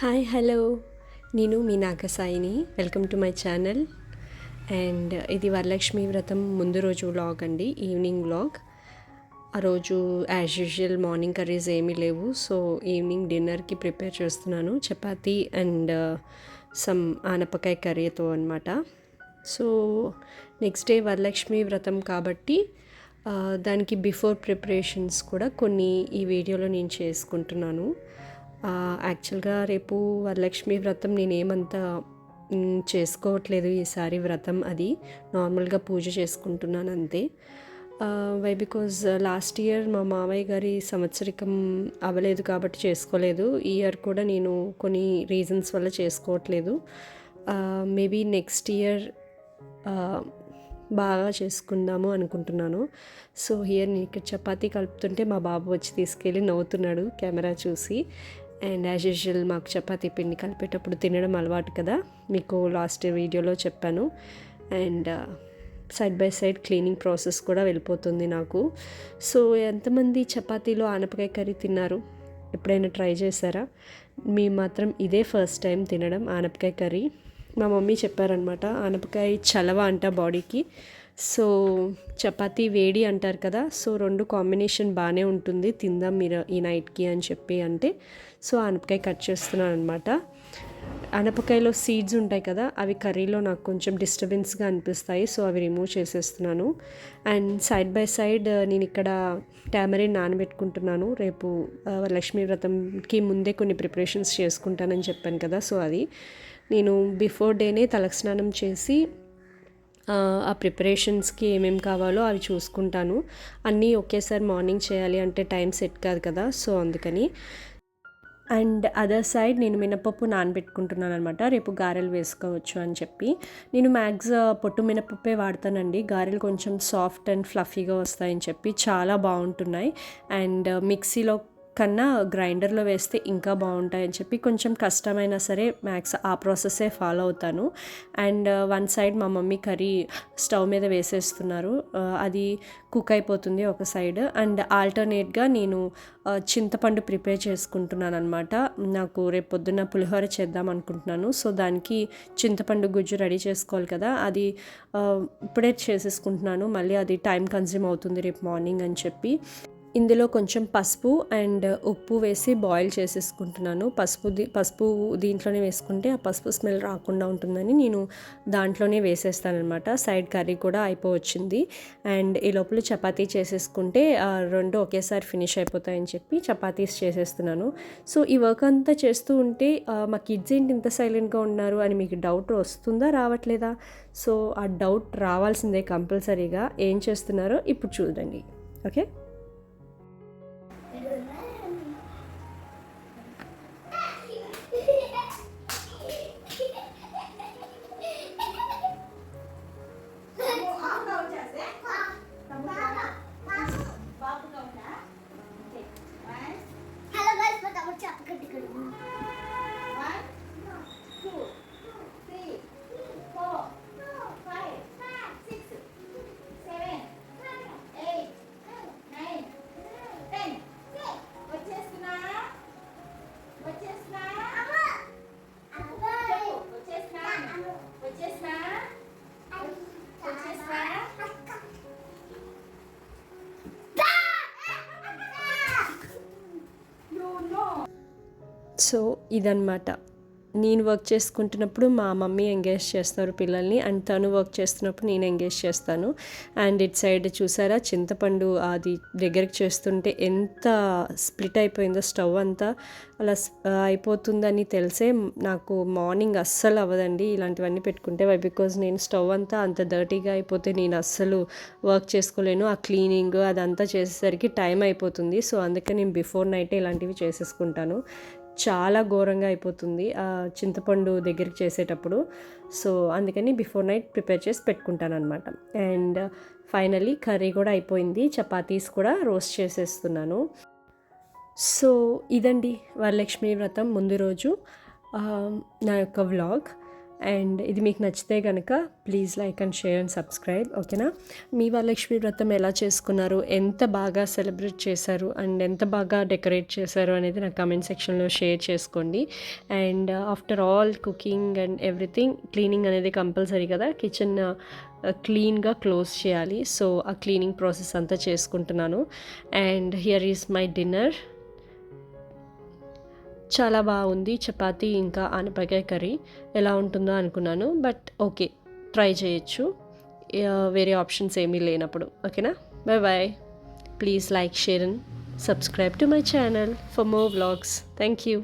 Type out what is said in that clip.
Hi hello నేను మీ నాగసాయిని. Welcome to my channel and ఇది వరలక్ష్మి వ్రతం ముందు రోజు వ్లాగ్ అండి ఈవినింగ్ వ్లాగ్ ఆ రోజు యాజ్ యూజువల్ మార్నింగ్ కర్రీస్ ఏమీ లేవు. సో ఈవినింగ్ డిన్నర్కి ప్రిపేర్ చేస్తున్నాను. చపాతి అండ్ సమ్ uh, ఆనపకాయ కర్రీతో అనమాట సో నెక్స్ట్ డే వరలక్ష్మి వ్రతం కాబట్టి uh, దానికి బిఫోర్ ప్రిపరేషన్స్ కూడా కొన్ని ఈ వీడియోలో నేను చేసుకుంటున్నాను. యాక్చువల్గా రేపు వరలక్ష్మి వ్రతం నేనేమంతా చేసుకోవట్లేదు ఈసారి వ్రతం అది. నార్మల్గా పూజ చేసుకుంటున్నాను అంతే. వై బికాజ్ లాస్ట్ ఇయర్ మా మామయ్య గారి సంవత్సరికం అవ్వలేదు కాబట్టి చేసుకోలేదు. ఈ ఇయర్ కూడా నేను కొన్ని రీజన్స్ వల్ల చేసుకోవట్లేదు. మేబీ నెక్స్ట్ ఇయర్ బాగా చేసుకుందాము అనుకుంటున్నాను. సో హియర్ నేను ఇక్కడ చపాతీ కలుపుతుంటే మా బాబు వచ్చి తీసుకెళ్ళి నవ్వుతున్నాడు కెమెరా చూసి. అండ్ యాజ్ యూజువల్ మాకు చపాతీ పిండి కలిపేటప్పుడు తినడం అలవాటు కదా. మీకు లాస్ట్ వీడియోలో చెప్పాను. And side by side cleaning process కూడా వెళ్ళిపోతుంది నాకు. సో ఎంతమంది చపాతీలో ఆనపకాయ కర్రీ తిన్నారు? ఎప్పుడైనా ట్రై చేశారా? మీ మాత్రం ఇదే ఫస్ట్ టైం తినడం ఆనపకాయ కర్రీ. మా మమ్మీ చెప్పారనమాట ఆనపకాయ చలవ అంట బాడీకి. సో చపాతీ వేడి అంటారు కదా సో రెండు కాంబినేషన్ బాగానే ఉంటుంది. తిందాం మీరు ఈ నైట్కి అని చెప్పి అంటే సో ఆనపకాయ కట్ చేస్తున్నాను అనమాట ఆనపకాయలో సీడ్స్ ఉంటాయి కదా అవి కర్రీలో నాకు కొంచెం డిస్టర్బెన్స్గా అనిపిస్తాయి సో అవి రిమూవ్ చేసేస్తున్నాను. అండ్ సైడ్ బై సైడ్ నేను ఇక్కడ టామరిన్ నానబెట్టుకుంటున్నాను. రేపు లక్ష్మీ వ్రతంకి ముందే కొన్ని ప్రిపరేషన్స్ చేసుకుంటానని చెప్పాను కదా సో అది. నేను బిఫోర్ డేనే తలస్నానం చేసి ఆ, ప్రిపరేషన్స్కి ఏమేమి కావాలో అవి చూసుకుంటాను. అన్నీ ఒకేసారి మార్నింగ్ చేయాలి అంటే టైం సెట్ కాదు కదా సో అందుకని. అండ్ అదర్ సైడ్ నేను మినపప్పు నానబెట్టుకుంటున్నాను అనమాట రేపు గారెలు వేసుకోవచ్చు అని చెప్పి. నేను మ్యాక్స్ పొట్టు మినపప్పే వాడతానండి. గారెలు కొంచెం సాఫ్ట్ అండ్ ఫ్లఫీగా వస్తాయని చెప్పి చాలా బాగుంటున్నాయి. అండ్ మిక్సీలో కన్నా గ్రైండర్లో వేస్తే ఇంకా బాగుంటాయని చెప్పి కొంచెం కష్టమైనా సరే మ్యాక్స్ ఆ ప్రాసెస్సే ఫాలో అవుతాను. అండ్ uh, వన్ సైడ్ మా మమ్మీ కర్రీ స్టవ్ మీద వేసేస్తున్నారు. Uh, అది కుక్ అయిపోతుంది ఒక సైడ్. అండ్ ఆల్టర్నేట్గా నేను uh, చింతపండు ప్రిపేర్ చేసుకుంటున్నాను అనమాట నాకు రేపు పొద్దున్న పులిహోర చేద్దాం అనుకుంటున్నాను. సో దానికి చింతపండు గుజ్జు రెడీ చేసుకోవాలి కదా. అది ఇప్పుడే చేసేసుకుంటున్నాను. మళ్ళీ అది టైం కన్జ్యూమ్ అవుతుంది రేపు మార్నింగ్ అని చెప్పి. ఇందులో కొంచెం పసుపు అండ్ ఉప్పు వేసి బాయిల్ చేసేసుకుంటున్నాను. పసుపు పసుపు దీంట్లోనే వేసుకుంటే ఆ పసుపు స్మెల్ రాకుండా ఉంటుందని నేను దాంట్లోనే వేసేస్తానమాట సైడ్ కర్రీ కూడా అయిపోవచ్చింది. అండ్ ఈ లోపల చపాతీ చేసేసుకుంటే రెండు ఒకేసారి ఫినిష్ అయిపోతాయని చెప్పి చపాతీస్ చేసేస్తున్నాను. సో ఈ వర్క్ అంతా చేస్తూ ఉంటే మా కిడ్స్ ఏంటి ఇంత సైలెంట్గా ఉన్నారు అని మీకు డౌట్ వస్తుందా రావట్లేదా? సో ఆ డౌట్ రావాల్సిందే కంపల్సరీగా. ఏం చేస్తున్నారో ఇప్పుడు చూడండి. ఓకే? సో ఇదనమాట నేను వర్క్ చేసుకుంటున్నప్పుడు మా మమ్మీ ఎంగేజ్ చేస్తారు పిల్లల్ని అండ్ తను వర్క్ చేస్తున్నప్పుడు నేను ఎంగేజ్ చేస్తాను. అండ్ ఇట్ సైడ్ చూసారా చింతపండు అది దగ్గరికి చేస్తుంటే ఎంత స్ప్లిట్ అయిపోయిందో స్టవ్ అంతా అలా అయిపోతుందని తెలిసే నాకు మార్నింగ్ అస్సలు అవ్వదండి ఇలాంటివన్నీ పెట్టుకుంటే. వై బికాజ్ నేను స్టవ్ అంతా అంత డర్టీగా అయిపోతే నేను అస్సలు వర్క్ చేసుకోలేను. ఆ క్లీనింగ్ అదంతా చేసేసరికి టైం అయిపోతుంది. సో అందుకే నేను బిఫోర్ నైటే ఇలాంటివి చేసేసుకుంటాను. చాలా ఘోరంగా అయిపోతుంది ఆ చింతపండు దగ్గరికి చేసేటప్పుడు. సో అందుకని బిఫోర్ నైట్ ప్రిపేర్ చేసి పెట్టుకుంటాను అనమాట అండ్ ఫైనలీ కర్రీ కూడా అయిపోయింది చపాతీస్ కూడా రోస్ట్ చేసేస్తున్నాను. సో ఇదండి వరలక్ష్మి వ్రతం ముందు రోజు. నా యొక్క వ్లాగ్. అండ్ ఇది మీకు నచ్చితే కనుక please like and share and subscribe ఓకేనా? మీ వరలక్ష్మి వ్రతం ఎలా చేసుకున్నారు ఎంత బాగా సెలబ్రేట్ చేశారు అండ్ ఎంత బాగా డెకరేట్ చేశారు అనేది నాకు కమెంట్ సెక్షన్లో షేర్ చేసుకోండి. And after all cooking and everything cleaning అనేది కంపల్సరీ కదా? కిచెన్ క్లీన్గా క్లోజ్ చేయాలి. సో ఆ క్లీనింగ్ ప్రాసెస్ అంతా చేసుకుంటున్నాను. And here is my dinner. చాలా బాగుంది. చపాతి ఇంకా ఆనపకాయ కర్రీ ఎలా ఉంటుందో అనుకున్నాను. బట్ ఓకే ట్రై చేయొచ్చు. వేరే ఆప్షన్స్ ఏమీ లేనప్పుడు. ఓకేనా? Bye bye. Please like share and subscribe to my channel for more vlogs. Thank you.